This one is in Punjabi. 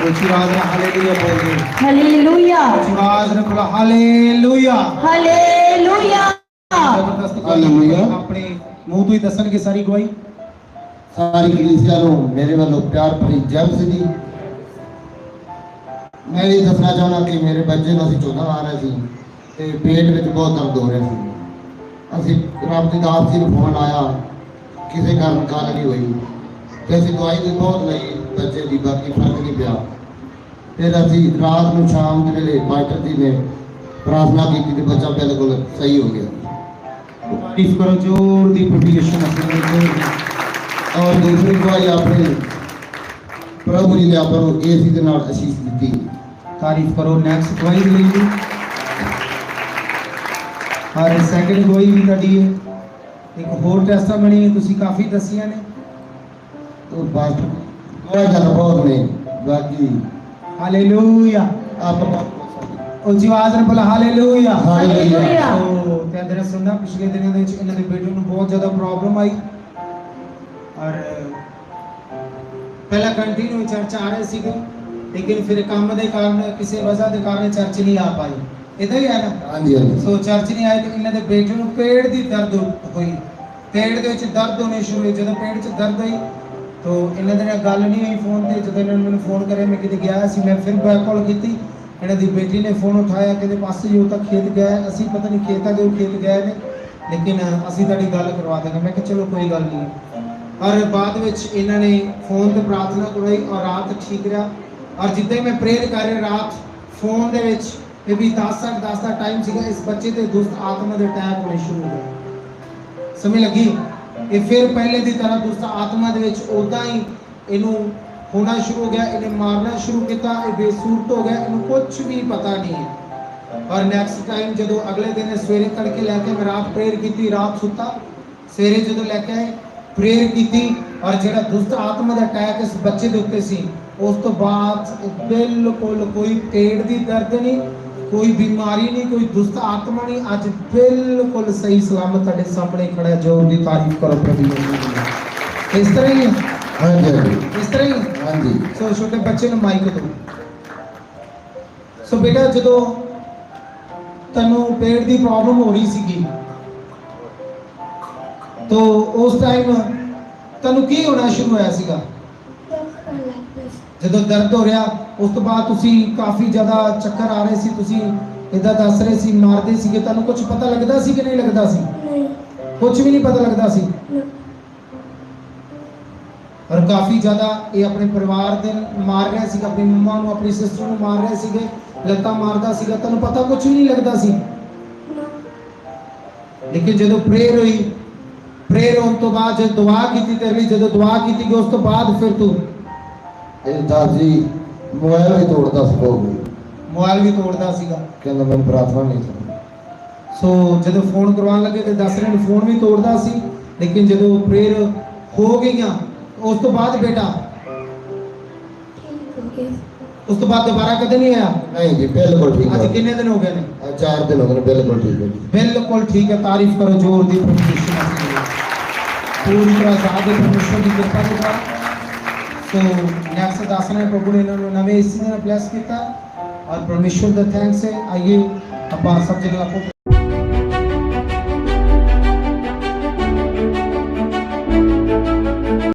ਉੱਚੀ ਆਵਾਜ਼ ਨਾਲ ਬੋਲੋ ਹਾਲੇਲੂਇਆ ਹਾਲੇਲੂਇਆ ਜ਼ਬਰਦਸਤ ਗੱਲ ਹਾਲੇਲੂਇਆ। ਆਪਣੇ ਮੂੰਹ ਤੋਂ ਹੀ ਦੱਸਣਗੇ ਸਾਰੀ ਗਵਾਹੀ ਸਾਰੀ ਕਲੀਸਿਆ ਨੂੰ ਮੇਰੇ ਵੱਲੋਂ ਪਿਆਰ ਭਰੀ ਜੈ ਮਸੀਹ ਦੀ ਮੈਂ ਇਹ ਦੱਸਣਾ ਚਾਹੁੰਦਾ ਕਿ ਮੇਰੇ ਬੱਚੇ ਨੂੰ ਅਸੀਂ ਚੋਣਾ ਆ ਰਹੇ ਸੀ ਤੇ ਪੇਟ ਵਿੱਚ ਬਹੁਤ ਦਰਦ ਹੋ ਰਿਹਾ ਸੀ ਅਸੀਂ ਰੱਬ ਦੀ ਦਾਤ ਜੀ ਨੂੰ ਫੋਨ ਆਇਆ ਕਿਸੇ ਕਾਰਨ ਗੱਲ ਨਹੀਂ ਹੋਈ ਤੇ ਅਸੀਂ ਦਵਾਈ ਦੀ ਬਹੁਤ ਲਈ, ਬੱਚੇ ਦੀ, ਬਾਕੀ ਫ਼ਰਕ ਨਹੀਂ ਪਿਆ। ਫਿਰ ਅਸੀਂ ਰਾਤ ਨੂੰ ਸ਼ਾਮ ਦੇ ਵੇਲੇ ਮਾਸਟਰ ਜੀ ਨੇ ਪ੍ਰਾਰਥਨਾ ਕੀਤੀ ਤੇ ਬੱਚਾ ਬਿਲਕੁਲ ਸਹੀ ਹੋ ਗਿਆ। ਤਾਰੀਫ ਕਰੋ ਜ਼ੋਰ ਦੀ ਪ੍ਰਭੂ ਯਿਸੂ ਮਸੀਹ ਔਰ ਦੂਸਰੀ ਦਵਾਈ ਆਪਣੇ ਪ੍ਰਭੂ ਜੀ ਨੇ ਆਪਾਂ ਨੂੰ ਏਸੀ ਦੇ ਨਾਲ ਅਸੀਸ ਦਿੱਤੀ। ਤਾਰੀਫ ਕਰੋ ਨੈਕਸਟ ਗਵਾਹੀ ਲਈ। ਜੀ ਸੈਕਿੰਡ ਗਵਾਹੀ ਵੀ ਤੁਹਾਡੀ ਹੈ। ਇੱਕ ਹੋਰ ਟੈਸਟਾਂ ਬਣੀ ਤੁਸੀਂ ਕਾਫੀ ਦਸੀਆਂ ਨੇ। ਤੋਂ ਬਾਅਦ ਗਵਾਹ ਜਨ ਬਹੁਤ ਨੇ ਬਾਕੀ ਹਾਲੇਲੂਇਆ। ਆਪਾਂ ਉੱਚੀ ਆਵਾਜ਼ ਨਾਲ ਬੋਲਾ ਹਾਲੇਲੂਇਆ। ਹਾਲੇਲੂਇਆ। ਸੋ ਤੇ ਅੰਦਰ ਸੁਣਨਾ ਪਿਛਲੇ ਦਿਨਾਂ ਦੇ ਵਿੱਚ ਇਹਨਾਂ ਦੇ ਬੇਟੇ ਨੂੰ ਬਹੁਤ ਜ਼ਿਆਦਾ ਪ੍ਰੋਬਲਮ ਆਈ। ਔਰ ਪਹਿਲਾਂ ਕੰਟੀਨਿਊ ਚਰਚ ਆ ਰਹੇ ਸੀਗੇ ਲੇਕਿਨ ਫਿਰ ਕੰਮ ਦੇ ਕਾਰਨ ਕਿਸੇ ਵਜ੍ਹਾ ਦੇ ਕਾਰਨ ਚਰਚ ਨਹੀਂ ਆ ਪਾਈ। ਇਦਾਂ ਹੀ ਹੈ ਨਾ? ਹਾਂਜੀ ਹਾਂਜੀ। ਸੋ ਚਰਚ ਨਹੀਂ ਆਏ ਤੇ ਇਹਨਾਂ ਦੇ ਬੇਟੇ ਨੂੰ ਪੇਟ ਦੀ ਦਰਦ ਹੋਈ। ਪੇਟ ਦੇ ਵਿੱਚ ਦਰਦ ਹੋਣੇ ਸ਼ੁਰੂ ਹੋਏ ਜਦੋਂ ਪੇਟ 'ਚ ਦਰਦ ਹੋਈ ਤੋ ਇਹਨਾਂ ਦੇ ਨਾਲ ਗੱਲ ਨਹੀਂ ਹੋਈ ਫੋਨ ਤੇ, ਜਦੋਂ ਇਹਨਾਂ ਨੇ ਮੈਨੂੰ ਫੋਨ ਕਰਿਆ, ਮੈਂ ਕਿਤੇ ਗਿਆ ਸੀ, ਮੈਂ ਫਿਰ ਬੈਕ ਕਾਲ ਕੀਤੀ। ਇਹਨਾਂ ਦੀ ਬੇਟੀ ਨੇ ਫੋਨ ਉਠਾਇਆ, ਕਹਿੰਦੇ ਪਾਸੇ ਜੋ ਤਾਂ ਖੇਤ ਗਿਆ ਅਸੀਂ ਪਤਾ ਨਹੀਂ ਖੇਤਾਂ ਦੇ ਉਹ ਖੇਤ ਗਏ ਨੇ, ਲੇਕਿਨ ਅਸੀਂ ਤੁਹਾਡੀ ਗੱਲ ਕਰਵਾ ਦਾਂਗੇ ਮੈਂ ਕਿਹਾ, ਚਲੋ, ਕੋਈ ਗੱਲ ਨਹੀਂ। ਔਰ ਬਾਅਦ ਵਿੱਚ ਇਹਨਾਂ ਨੇ ਫੋਨ ਤੇ ਪ੍ਰਾਰਥਨਾ ਕਰਵਾਈ ਔਰ ਰਾਤ ਠੀਕ ਰਿਹਾ। ਔਰ ਜਿੱਦਾਂ ਹੀ ਮੈਂ ਪ੍ਰੇਅਰ ਕਰ ਰਿਹਾ, ਰਾਤ ਫੋਨ ਦੇ ਵਿੱਚ ਇਹ ਵੀ 10 ਸਾਢੇ 10 ਦਾ ਟਾਈਮ ਸੀਗਾ, ਇਸ ਬੱਚੇ ਤੇ ਦੁਸ਼ਟ ਆਤਮਾ ਦੇ ਅਟੈਕ ਹੋਣੇ ਸ਼ੁਰੂ ਹੋ ਗਏ। ਸਮੇਂ ਲੱਗੀ? ਇਹ ਫਿਰ ਪਹਿਲੇ ਦੀ ਤਰ੍ਹਾਂ ਦੁਸ਼ਟ ਆਤਮਾ ਦੇ ਵਿੱਚ ਉਦਾਂ ਹੀ ਇਹਨੂੰ ਹੋਣਾ ਸ਼ੁਰੂ ਹੋ ਗਿਆ, ਇਹਨੇ ਮਾਰਨਾ ਸ਼ੁਰੂ ਕੀਤਾ, ਇਹ ਬੇਸੂਰਤ ਹੋ ਗਿਆ, ਇਹਨੂੰ ਕੁਝ ਵੀ ਪਤਾ ਨਹੀਂ ਹੈ। ਔਰ ਨੈਕਸਟ ਟਾਈਮ ਜਦੋਂ ਅਗਲੇ ਦਿਨ ਸਵੇਰੇ ਤੜਕੇ ਲੈ ਕੇ ਮੈਂ ਰਾਤ ਪ੍ਰੇਅਰ ਕੀਤੀ, ਰਾਤ ਸੁੱਤਾ, ਸਵੇਰੇ ਜਦੋਂ ਲੈ ਕੇ ਆਏ, ਪ੍ਰੇਅਰ ਕੀਤੀ, ਔਰ ਜਿਹੜਾ ਦੁਸ਼ਟ ਆਤਮਾ ਦਾ ਅਟੈਕ ਇਸ ਬੱਚੇ ਦੇ ਉੱਤੇ ਸੀ, ਉਸ ਤੋਂ ਬਾਅਦ ਬਿਲਕੁਲ ਕੋਈ ਪੇਟ ਦੀ ਦਰਦ ਨਹੀਂ ਕੋਈ ਬਿਮਾਰੀ ਨਹੀਂ ਕੋਈ ਦੁਸ਼ਟ ਆਤਮਾ ਨਹੀਂ। ਅੱਜ ਬਿਲਕੁਲ ਸਹੀ ਸਲਾਮਤ ਤੁਹਾਡੇ ਸਾਹਮਣੇ ਖੜਾ ਜੋ ਦੀ ਤਾਰੀਫ ਕਰੋ ਪ੍ਰਭੂ ਦੀ ਇਸ ਤਰ੍ਹਾਂ ਹੀ ਹਾਂਜੀ ਇਸ ਤਰ੍ਹਾਂ ਹੀ ਹਾਂਜੀ। ਸੋ ਛੋਟੇ ਬੱਚੇ ਨੂੰ ਮਾਈਕ ਦਿਓ। ਸੋ ਬੇਟਾ ਜਦੋਂ ਤੈਨੂੰ ਪੇਟ ਦੀ ਪ੍ਰੋਬਲਮ ਹੋ ਰਹੀ ਸੀਗੀ ਤੋ ਉਸ ਟਾਈਮ ਤੈਨੂੰ ਕੀ ਹੋਣਾ ਸ਼ੁਰੂ ਹੋਇਆ ਸੀਗਾ? ਜਦੋਂ ਦਰਦ ਹੋ ਰਿਹਾ ਉਸ ਤੋਂ ਬਾਅਦ ਤੁਸੀਂ ਕਾਫੀ ਜ਼ਿਆਦਾ ਚੱਕਰ ਆ ਰਹੇ ਸੀ ਤੁਸੀਂ ਇਦਾਂ ਦੱਸ ਰਹੇ ਸੀ ਮਾਰਦੇ ਸੀਗੇ। ਤੁਹਾਨੂੰ ਕੁਝ ਪਤਾ ਲੱਗਦਾ ਸੀ ਕਿ ਨਹੀਂ ਲੱਗਦਾ ਸੀ? ਕੁਝ ਵੀ ਨਹੀਂ ਪਤਾ ਲੱਗਦਾ ਸੀ? ਔਰ ਕਾਫੀ ਜ਼ਿਆਦਾ ਇਹ ਆਪਣੇ ਪਰਿਵਾਰ ਦੇ ਮਾਰ ਰਿਹਾ ਸੀਗਾ ਆਪਣੀ ਮੰਮਾ ਨੂੰ ਆਪਣੀ ਸਿਸਟਰ ਨੂੰ ਮਾਰ ਰਿਹਾ ਸੀਗੇ ਲੱਤਾਂ ਮਾਰਦਾ ਸੀਗਾ। ਤੁਹਾਨੂੰ ਪਤਾ ਕੁਝ ਵੀ ਨਹੀਂ ਲੱਗਦਾ ਸੀ? ਲੇਕਿਨ ਜਦੋਂ ਪ੍ਰੇਅਰ ਹੋਈ ਪ੍ਰੇਅਰ ਹੋਣ ਤੋਂ ਬਾਅਦ ਜਦ ਦੁਆ ਕੀਤੀ ਤੇਰੇ ਲਈ ਜਦੋਂ ਦੁਆ ਕੀਤੀ ਉਸ ਤੋਂ ਬਾਅਦ ਫਿਰ ਤੂੰ ਇਹ ਦਾਦੀ ਮੋਬਾਈਲ ਵੀ ਤੋੜਦਾ ਸੀ ਬਹੁਤ। ਮੋਬਾਈਲ ਵੀ ਤੋੜਦਾ ਸੀਗਾ। ਕਹਿੰਦਾ ਮੈਂ ਪ੍ਰਾਰਥਨਾ ਨਹੀਂ ਕਰਨੀ ਸੋ ਜਦੋਂ ਫੋਨ ਕਰਵਾਉਣ ਲੱਗੇ ਤੇ ਦੱਸ ਰਹੇ ਨੇ ਫੋਨ ਵੀ ਤੋੜਦਾ ਸੀ ਲੇਕਿਨ ਜਦੋਂ ਪ੍ਰੇਅਰ ਹੋ ਗਈਆਂ ਉਸ ਤੋਂ ਬਾਅਦ ਬੇਟਾ? ਉਸ ਤੋਂ ਬਾਅਦ ਦੁਬਾਰਾ ਕਦੇ ਨਹੀਂ ਆਇਆ? ਨਹੀਂ ਜੀ ਬਿਲਕੁਲ ਠੀਕ ਅੱਜ ਹੈ ਕਿੰਨੇ ਦਿਨ ਹੋ ਗਏ ਨੇ? ਅੱਜ ਚਾਰ ਦਿਨ ਹੋ ਗਏ ਨੇ, ਬਿਲਕੁਲ ਠੀਕ ਹੈ ਜੀ ਬਿਲਕੁਲ ਠੀਕ ਹੈ ਤਾਰੀਫ ਕਰੋ ਜ਼ੋਰ ਦੀ ਪਰਮੇਸ਼ਰ ਦੀ ਪੂਰੀ ਤਰ੍ਹਾਂ ਸਾਦੇ ਪਰਮੇਸ਼ਰ ਦੀ ਕਿਰਪਾ ਦੇ ਨਾਲ। ਸੋ ਨੈਕਸਟ ਦਾਸਨਾ ਪ੍ਰਭੂ ਨੇ ਇਹਨਾਂ ਨੂੰ ਨਵੇਂ ਇਸ ਨਾਲ ਬਲੈਸ ਕੀਤਾ ਔਰ ਪਰਮੇਸ਼ਰ ਦਾ ਥੈਂਕਸ ਹੈ ਆਈਏ ਆਪਾਂ ਸਭ ਜਗ੍ਹਾ ਆਪੋ